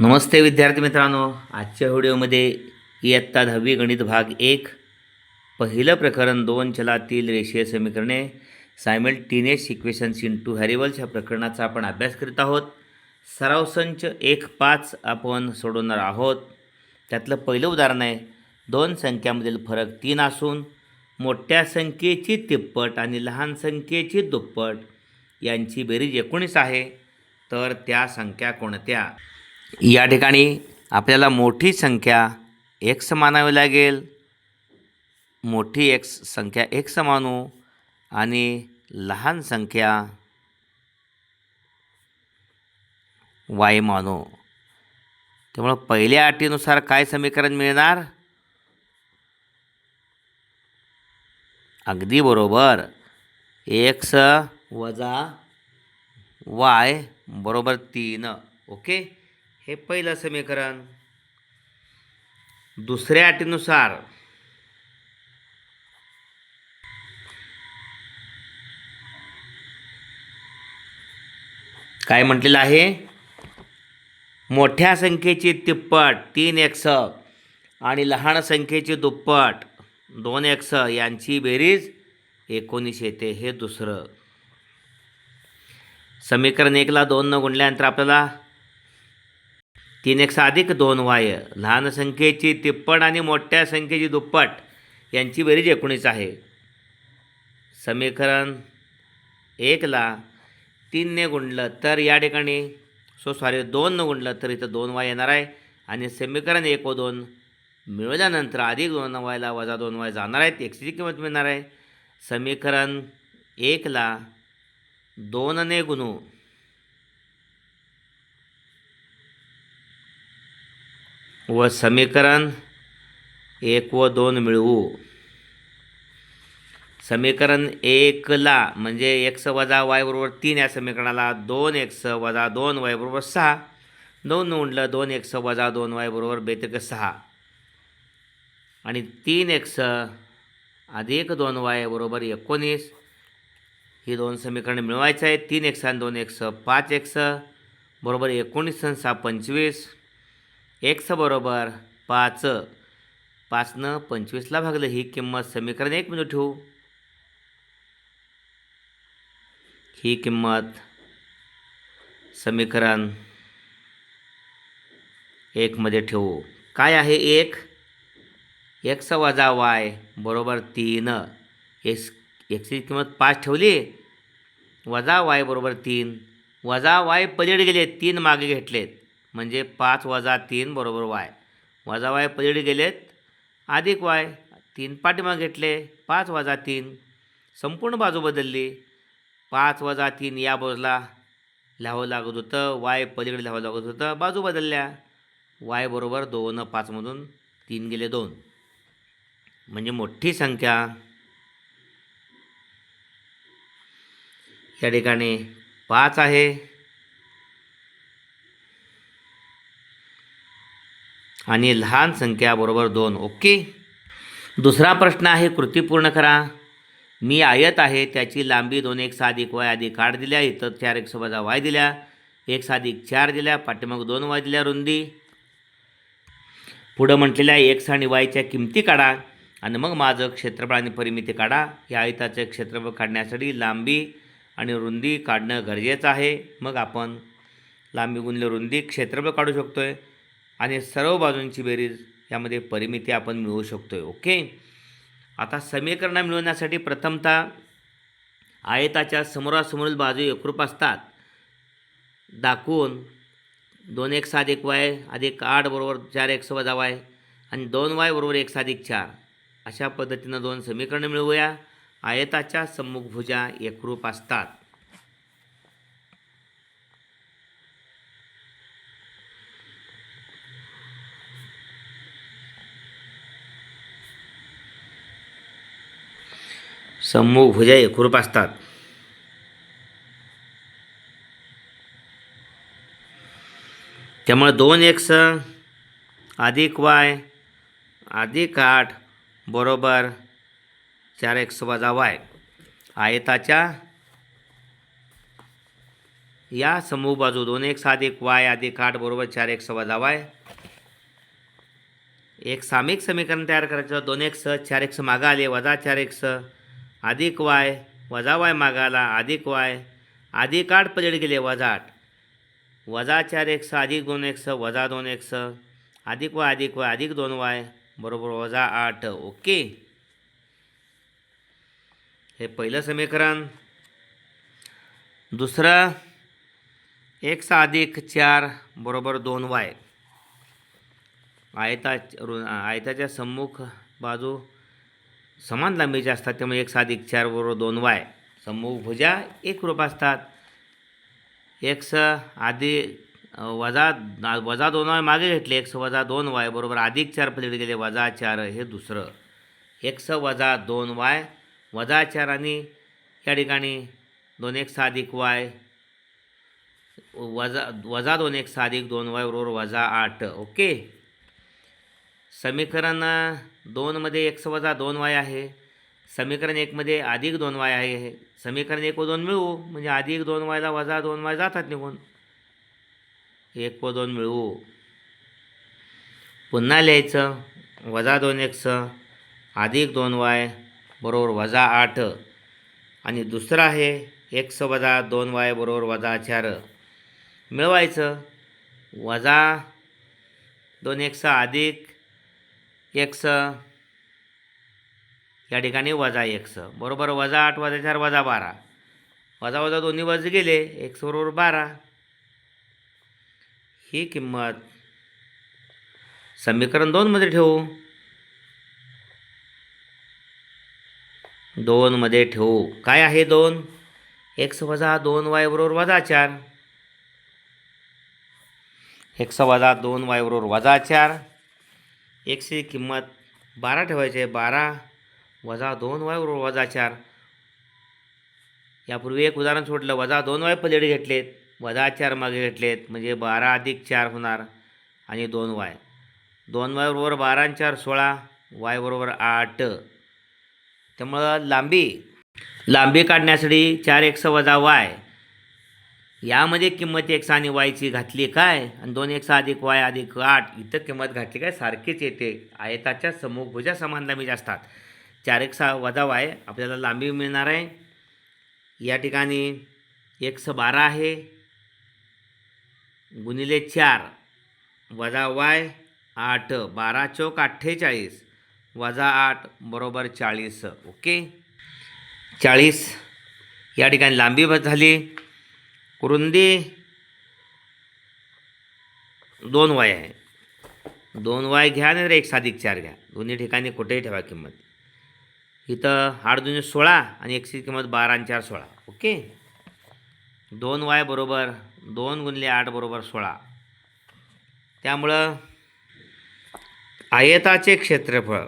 नमस्ते विद्यार्थी मित्रांनो आजच्या व्हिडिओमध्ये इयत्ता दहावी गणित भाग एक पहिलं प्रकरण दोन चलातील रेषीय समीकरणे टीनेज इक्वेशन्स इन टू व्हॅरिबल्स या प्रकरणाचा आपण अभ्यास करीत आहोत सराव संच एक पाच आपण सोडवणार आहोत त्यातलं पहिलं उदाहरण आहे दोन संख्यामधील फरक तीन असून मोठ्या संख्येची तिप्पट आणि लहान संख्येची दुप्पट यांची बेरीज एकोणीस आहे तर त्या संख्या कोणत्या या ठिकाणी आपल्याला मोठी संख्या एक मानावी लागेल मोठी एक्स संख्या एक समानू आणि लहान संख्या वाय मानू त्यामुळं पहिल्या अटीनुसार काय समीकरण मिळणार अगदी बरोबर एक्स वजा वाय बरोबर तीन ओके हे पहिलं समीकरण दुसऱ्या अटीनुसार काय म्हटलेलं आहे मोठ्या संख्येची तिप्पट तीन एक्स आणि लहान संख्येची दुप्पट दोन एक्स यांची बेरीज एकोणीस येते हे दुसरं समीकरण एकला दोन न गुणल्यानंतर आपल्याला तीन एक साधिक दोन वाय लहान संख्येची तिप्पट आणि मोठ्या संख्येची दुप्पट यांची बेरीज एकोणीस आहे समीकरण एकला तीनने गुंडलं तर या ठिकाणी सो सॉरी दोननं गुंडलं तर इथं दोन वाय येणार आहे आणि समीकरण एक व दोन मिळवल्यानंतर अधिक दोन वायला वजा दोन वाय जाणार आहेत एकशेची किंमत मिळणार आहे समीकरण एकला दोनने गुणू व समीकरण एक व दोन मिळवू समीकरण एकला म्हणजे एक्स वजा वाय बरोबर तीन या समीकरणाला दोन एक्स वजा दोन वाय बरोबर सहा दोन नोंडलं दोन एक्स वजा दोन वाय बरोबर बेतक सहा आणि तीन एक्स अधिक दोन वाय बरोबर एकोणीस ही दोन समीकरणं मिळवायचं आहे तीन एक्स आणि दोन एक्स पाच एक्स बरोबर एकोणीस सहा पंचवीस एक्स बरोबर पाच पाचनं पंचवीसला भागलं ही किंमत समीकरण एक म्हणजे ठेवू ही किंमत समीकरण एकमध्ये ठेवू काय आहे एक एक्स वजा वाय बरोबर तीन एक्स एक्सची किंमत पाच ठेवली वजा वाय बरोबर तीन वजा वाय पलीड गेले तीन मागे घेतलेत म्हणजे पाच वजा तीन बरोबर वाय वजा वाय पलीकडे गेलेत अधिक वाय तीन पाठीमा घेतले पाच वजा तीन संपूर्ण बाजू बदलली पाच वजा तीन या बाजूला लिहावं लागत होतं वाय पलीकडे लिहावं लागत होतं बाजू बदलल्या वाय बरोबर दोन पाचमधून तीन गेले दोन म्हणजे मोठी संख्या या ठिकाणी पाच आहे आणि लहान संख्याबरोबर दोन ओके दुसरा प्रश्न आहे कृती पूर्ण करा मी आयत आहे त्याची लांबी दोन एक साधिक वाय आधी काढ दिल्या इतर चार एक वजा वाय दिल्या एक साधिक चार दिल्या पाठीमाग दोन वाय दिल्या रुंदी पुढं म्हटलेल्या एक्स आणि वायच्या किमती काढा आणि मग माझं क्षेत्रफळ आणि परिमिती काढा या आयताचे क्षेत्रफळ काढण्यासाठी लांबी आणि रुंदी काढणं गरजेचं आहे मग आपण लांबी गुणले रुंदी क्षेत्रफळ काढू शकतो आहे आणि सर्व बाजूंची बेरीज यामध्ये परिमिती आपण मिळवू शकतो आहे ओके आता समीकरणं मिळवण्यासाठी प्रथमतः आयताच्या समोरासमोरील बाजू एकरूप असतात दाखवून दोन एक सात एक वाय अधिक आठ बरोबर चार एक वजा वाय आणि दोन वाय बरोबर एक साधिक चार अशा पद्धतीनं दोन समीकरणं मिळवूया आयताच्या सम्मुखभुजा एकरूप असतात सम्मुख भुजा एकरूप असतात त्यामुळे दोन एक्स अधिक वाय अधिक आठ बरोबर चार एक वजा वाय आयताच्या या समूह बाजू दोन एक सात वाय अधिक आठ बरोबर चार एक वजा वाय एक सामिक समीकरण तयार करायचं दोन एक स चार एक मागं आले वजा चार एक स अधिक वाय वजा वाय मागाला अधिक वाय अधिक आठ पलट गेले वजा आठ वजा चार एक्स अधिक दोन एक्स वजा दोन एक्स अधिक वाय अधिक वाय अधिक दोन वाय बरोबर वजा आठ ओके हे पहिलं समीकरण दुसरं एक्स अधिक चार बरोबर दोन वाय आयता आयताच्या सम्मुख बाजू समान लांबीचे असतात त्यामुळे एक सात एक चार बरोबर दोन वाय समूह भुजा एक रूप असतात एक स आधी वजा वजा दोन वाय मागे घेतले एक स वजा दोन वाय बरोबर अधिक चार पलीड गेले वजा चार हे दुसरं एक स वजा दोन वाय वजा चार आणि या ठिकाणी दोन एक साधिक अधिक वाय वजा वजा दोन एक साधिक अधिक दोन वाय बरोबर वजा आठ ओके समीकरण दोनमध्ये एक्स वजा दोन वाय आहे समीकरण एकमध्ये अधिक दोन वाय आहे समीकरण एक व दोन मिळवू म्हणजे अधिक दोन वायला वजा दोन वाय जातात निघून एक व दोन मिळवू पुन्हा लिहायचं वजा दोन एक्स अधिक दोन वाय बरोबर वजा आठ आणि दुसरं आहे एक्स वजा दोन वाय बरोबर वजा चार मिळवायचं वजा दोन एक्स अधिक एक्स या ठिकाणी वजा एक्स बरोबर वजा आठ वजा चार वजा बारा वजा वजा दोन्ही वज गेले एक्स बरोबर बारा ही किंमत समीकरण दोनमध्ये ठेवू दोनमध्ये ठेवू काय आहे दोन एक्स वजा दोन वाय बरोबर वजा चार एक्स वजा दोन वाय बरोबर वजा चार एकशे किंमत बारा ठेवायची आहे बारा वजा दोन वाय वजा चार यापूर्वी एक उदाहरण सोडलं वजा दोन वाय पलीकडे घेतलेत वजा चार मागे घेतलेत म्हणजे बारा अधिक चार होणार आणि दोन वाय दोन वाय बरोबर बारा चार सोळा वाय बरोबर आठ त्यामुळं लांबी लांबी काढण्यासाठी चार एकसं वजा वाय यामध्ये किंमत एक आणि वायची घातली काय आणि दोन एक सहा अधिक वाय अधिक आठ इथं किंमत घातली काय सारखीच येते आयताच्या भुजा समान लांबीच्या असतात चार एक वजा वाय आपल्याला लांबी मिळणार आहे या ठिकाणी स बारा आहे गुणिले चार वजा वाय आठ बारा चौक अठ्ठेचाळीस वजा आठ बरोबर चाळीस ओके चाळीस या ठिकाणी लांबी झाली रुंदी दोन वाय आहे दोन वाय घ्या नाही तर एक साधिक चार घ्या दोन्ही ठिकाणी कुठेही ठेवा किंमत इथं आठ दोन्ही सोळा आणि एकशे किंमत बारा आणि चार सोळा ओके दोन वाय बरोबर दोन गुणले आठ बरोबर सोळा त्यामुळं आयताचे क्षेत्रफळ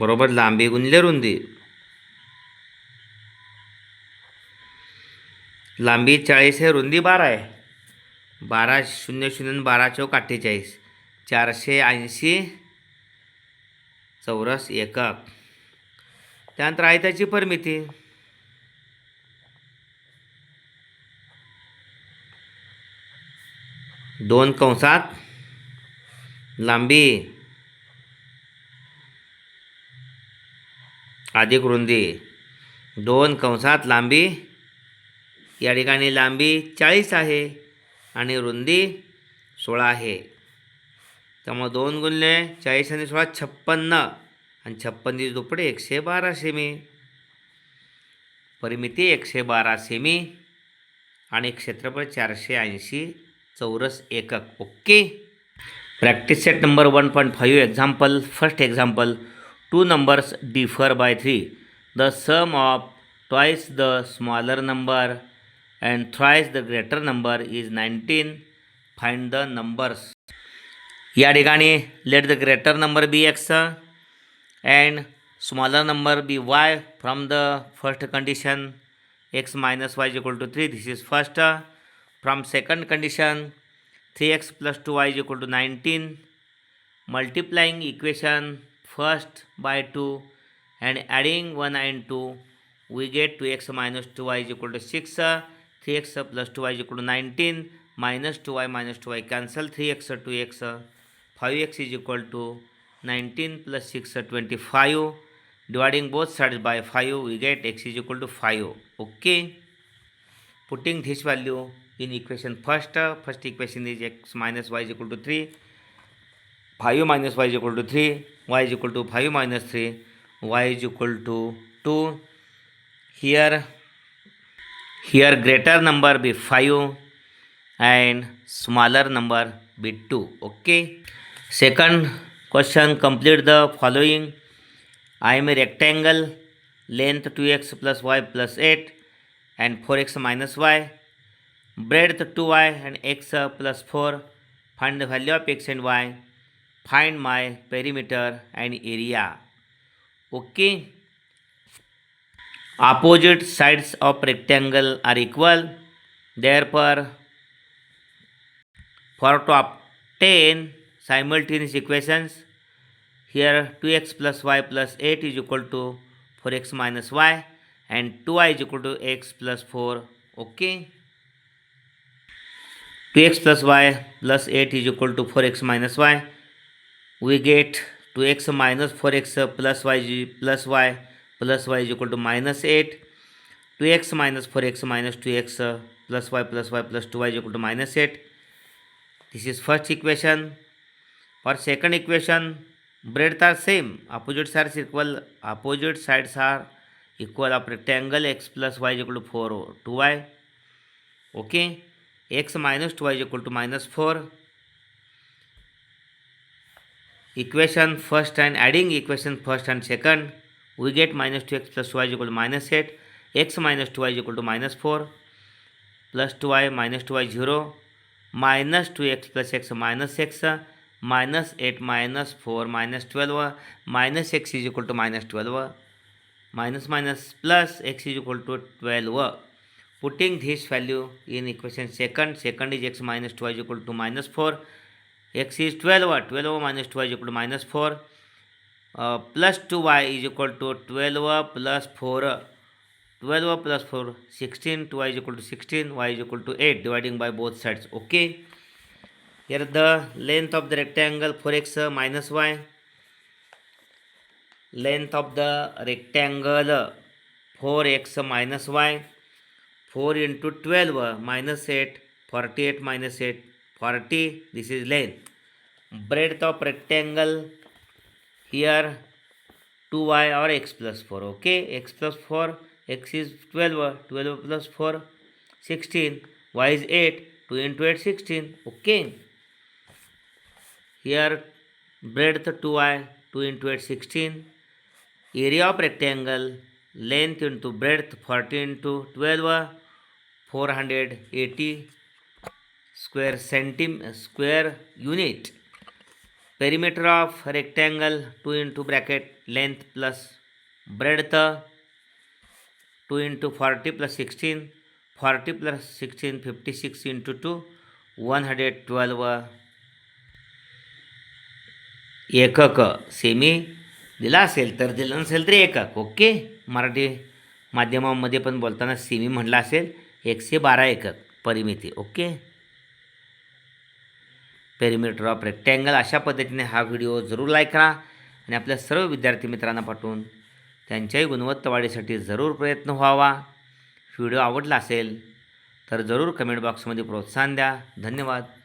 बरोबर लांबी गुणले रुंदी लांबी चाळीस आहे रुंदी बारा आहे बारा शून्य शून्य बारा चौक अठ्ठेचाळीस चारशे ऐंशी चौरस एकक त्यानंतर त्याची परमिती दोन कंसात लांबी अधिक रुंदी दोन कंसात लांबी या ठिकाणी लांबी चाळीस आहे आणि रुंदी सोळा आहे त्यामुळे दोन गुणले चाळीस आणि सोळा छप्पन्न आणि छप्पन दुपडे एकशे बारा सेमी परिमिती एकशे बारा सेमी आणि क्षेत्रफळ चारशे ऐंशी चौरस एकक okay practice set number one point five example first example two numbers differ by three the sum of twice the smaller number and thrice the greater number is 19. Find the numbers. या ठिकाणी let the greater number be x and smaller number be y from the first condition x minus y is equal to 3. This is first. From second condition 3x plus 2y is equal to 19. Multiplying equation first by 2 and adding 1 and 2, we get 2x minus 2y is equal to 6. 3x plus 2y is equal to 19, minus 2y cancel, 3x 2x, 5x is equal to 19 plus 6 25, dividing both sides by 5 we get x is equal to 5. Okay, putting this value in equation first equation is x minus y is equal to 3, 5 minus y is equal to 3, y is equal to 5 minus 3, y is equal to 2. Here Here greater number be 5 and smaller number be 2. Okay. Second question complete the following. I am a rectangle length 2x plus y plus 8 and 4x minus y breadth 2y and x plus 4 find the value of x and y find my perimeter and area okay opposite sides of rectangle are equal therefore for to obtain simultaneous equations here 2x plus y plus 8 is equal to 4x minus y and 2y is equal to x plus 4 okay 2x plus y plus 8 is equal to 4x minus y we get 2x minus 4x plus y plus y plus y is equal to minus 8. 2x minus 4x minus 2x plus y plus 2y is equal to minus 8. This is first equation. For second equation, breadth are same. Opposite sides are equal of rectangle. X plus y is equal to 4 2y. Okay. X minus 2y is equal to minus 4. Equation first and adding equation first and second we get minus 2x plus 2y is equal to minus 8. X minus 2y is equal to minus 4 plus 2y minus 2y 0 minus 2x plus x minus 8 minus 4 minus 12 minus x is equal to minus 12 minus minus plus x is equal to 12. Putting this value in equation second is x minus 2y is equal to minus 4. X is 12 minus 2y is equal to minus 4. Plus uh, two is is equal to twelve plus four twelve plus four sixteen two y is equal to sixteen y is equal to eight dividing by both sides okay here the length of the rectangle 4x minus y length of the rectangle 4x minus y 4 into 12 minus 8 48 minus 8 40 this is length breadth of rectangle here 2y or x plus 4. Okay, x plus 4, x is 12, 12 plus 4, 16, y is 8, 2 into 8, 16. Okay, here breadth 2y, 2 into 8, 16. Area of rectangle, length into breadth 40 into 12, 480 square unit. Perimeter of rectangle two into bracket length plus breadth two into forty plus sixteen forty plus sixteen fifty six into two one hundred twelve एकक सेमी दिला असेल तर दिलं नसेल तरी एकक okay Marathi माध्यमामध्ये पण बोलताना सेमी म्हटलं असेल एकशे बारा एकक परिमिती ओके पेरिमीटर ऑफ रेक्टँगल अशा पद्धतीने हा व्हिडिओ जरूर लाईक करा आणि आपल्या सर्व विद्यार्थी मित्रांना पाठवून त्यांच्याही गुणवत्ता वाढीसाठी जरूर प्रयत्न व्हावा व्हिडिओ आवडला असेल तर जरूर कमेंट बॉक्समध्ये प्रोत्साहन द्या धन्यवाद